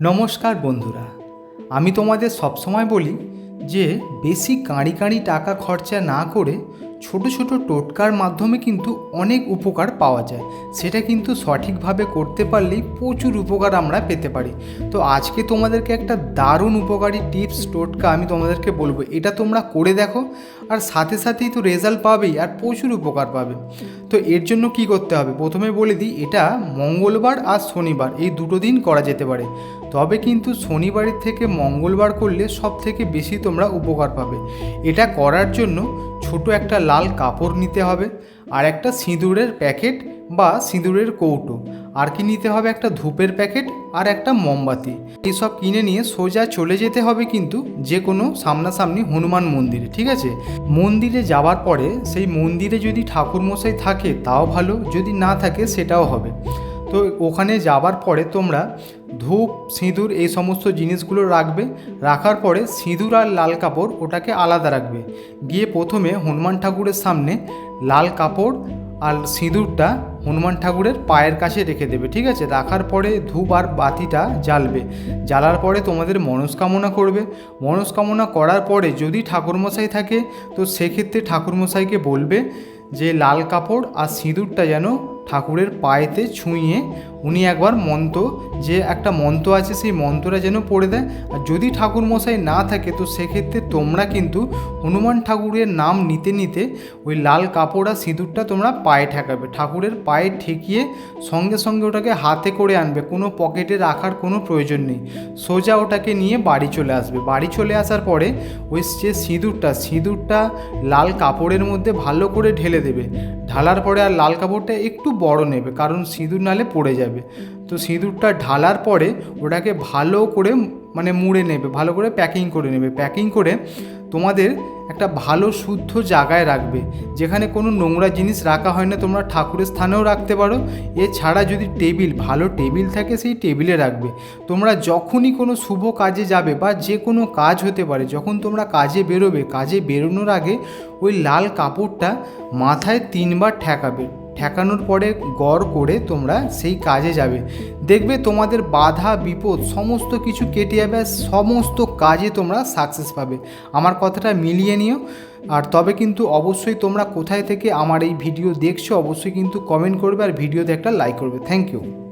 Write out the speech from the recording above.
নমস্কার বন্ধুরা আমি তোমাদের সবসময় বলি যে বেশি কাঁড়ি কাঁড়ি টাকা খরচা না করে ছোট ছোট টোটকার মাধ্যমে কিন্তু অনেক উপকার পাওয়া যায়। সেটা কিন্তু সঠিকভাবে করতে পারলেই প্রচুর উপকার আমরা পেতে পারি। তো আজকে তোমাদেরকে একটা দারুণ উপকারী টিপস টোটকা আমি তোমাদেরকে বলব। এটা তোমরা করে দেখো আর সাথে সাথেই তো রেজাল্ট পাবেই আর প্রচুর উপকার পাবে। তো এর জন্য কি করতে হবে? প্রথমে বলে দিই, এটা মঙ্গলবার আর শনিবার, এই দুটো দিন করা যেতে পারে। তবে কিন্তু শনিবারের থেকে মঙ্গলবার করলে সব থেকে বেশি তোমরা উপকার পাবে। এটা করার জন্য ছোট একটা লাল কাপড় নিতে হবে আর একটা সিঁদুরের প্যাকেট বা সিঁদুরের কৌটো। আর কি নিতে হবে? একটা ধূপের প্যাকেট আর একটা মোমবাতি। এসব কিনে নিয়ে সোজা চলে যেতে হবে কিন্তু যে কোনো সামনাসামনি হনুমান মন্দিরে, ঠিক আছে? মন্দিরে যাওয়ার পরে সেই মন্দিরে যদি ঠাকুরমশাই থাকে তাও ভালো, যদি না থাকে সেটাও হবে। তো ওখানে যাবার পরে তোমরা ধূপ, সিঁদুর এই সমস্ত জিনিসগুলো রাখবে। রাখার পরে সিঁদুর আর লাল কাপড় ওটাকে আলাদা রাখবে। গিয়ে প্রথমে হনুমান ঠাকুরের সামনে লাল কাপড় আর সিঁদুরটা হনুমান ঠাকুরের পায়ের কাছে রেখে দেবে, ঠিক আছে? রাখার পরে ধূপ আর বাতিটা জ্বালবে। জ্বালার পরে তোমাদের মনস্কামনা করবে। মনস্কামনা করার পরে যদি ঠাকুরমশাই থাকে, তো সেক্ষেত্রে ঠাকুরমশাইকে বলবে যে, লাল কাপড় আর সিঁদুরটা যেন ঠাকুরের পায়েতে ছুঁয়ে উনি একবার মন্ত্র, যে একটা মন্ত্র আছে সেই মন্ত্রটা যেন পড়ে দেয়। আর যদি ঠাকুর মশাই না থাকে, তো সেক্ষেত্রে তোমরা কিন্তু হনুমান ঠাকুরের নাম নিতে নিতে ওই লাল কাপড় আর সিঁদুরটা তোমরা পায়ে ঠেকাবে। ঠাকুরের পায়ে ঠেকিয়ে সঙ্গে সঙ্গে ওটাকে হাতে করে আনবে। কোনো পকেটে রাখার কোনো প্রয়োজন নেই। সোজা ওটাকে নিয়ে বাড়ি চলে আসবে। বাড়ি চলে আসার পরে ওই যে সিঁদুরটা সিঁদুরটা লাল কাপড়ের মধ্যে ভালো করে ঢেলে দেবে। ঢালার পরে আর লাল কাপড়টা একটু বড় নেবে কারণ সিঁদুর নালে পড়ে যাবে। তো সিঁদুরটা ঢালার পরে ওটাকে ভালো করে মানে মুড়ে নেবে, ভালো করে প্যাকিং করে নেবে। প্যাকিং করে তোমাদের একটা ভালো শুদ্ধ জায়গায় রাখবে। যেখানে কোনো নোংরা জিনিস রাখা হয় না, তোমরা ঠাকুরের স্থানেও রাখতে পারো। এছাড়া যদি টেবিল, ভালো টেবিল থাকে সেই টেবিলে রাখবে। তোমরা যখনই কোনো শুভ কাজে যাবে বা যে কোনো কাজ হতে পারে, যখন তোমরা কাজে বেরোবে, কাজে বেরোনোর আগে ওই লাল কাপড়টা মাথায় তিনবার ঠেকাবে। ঠেকানোর পরে গড় করে তোমরা সেই কাজে যাবে। দেখবে তোমাদের বাধা, বিপদ সমস্ত কিছু কেটে যাবে সমস্ত কাজে তোমরা সাকসেস পাবে। আমার কথাটা মিলিয়ে নিও। আর তবে কিন্তু অবশ্যই তোমরা কোথায় থেকে আমার এই ভিডিও দেখছ, অবশ্যই কিন্তু কমেন্ট করবে আর ভিডিওতে একটা লাইক করবে। Thank you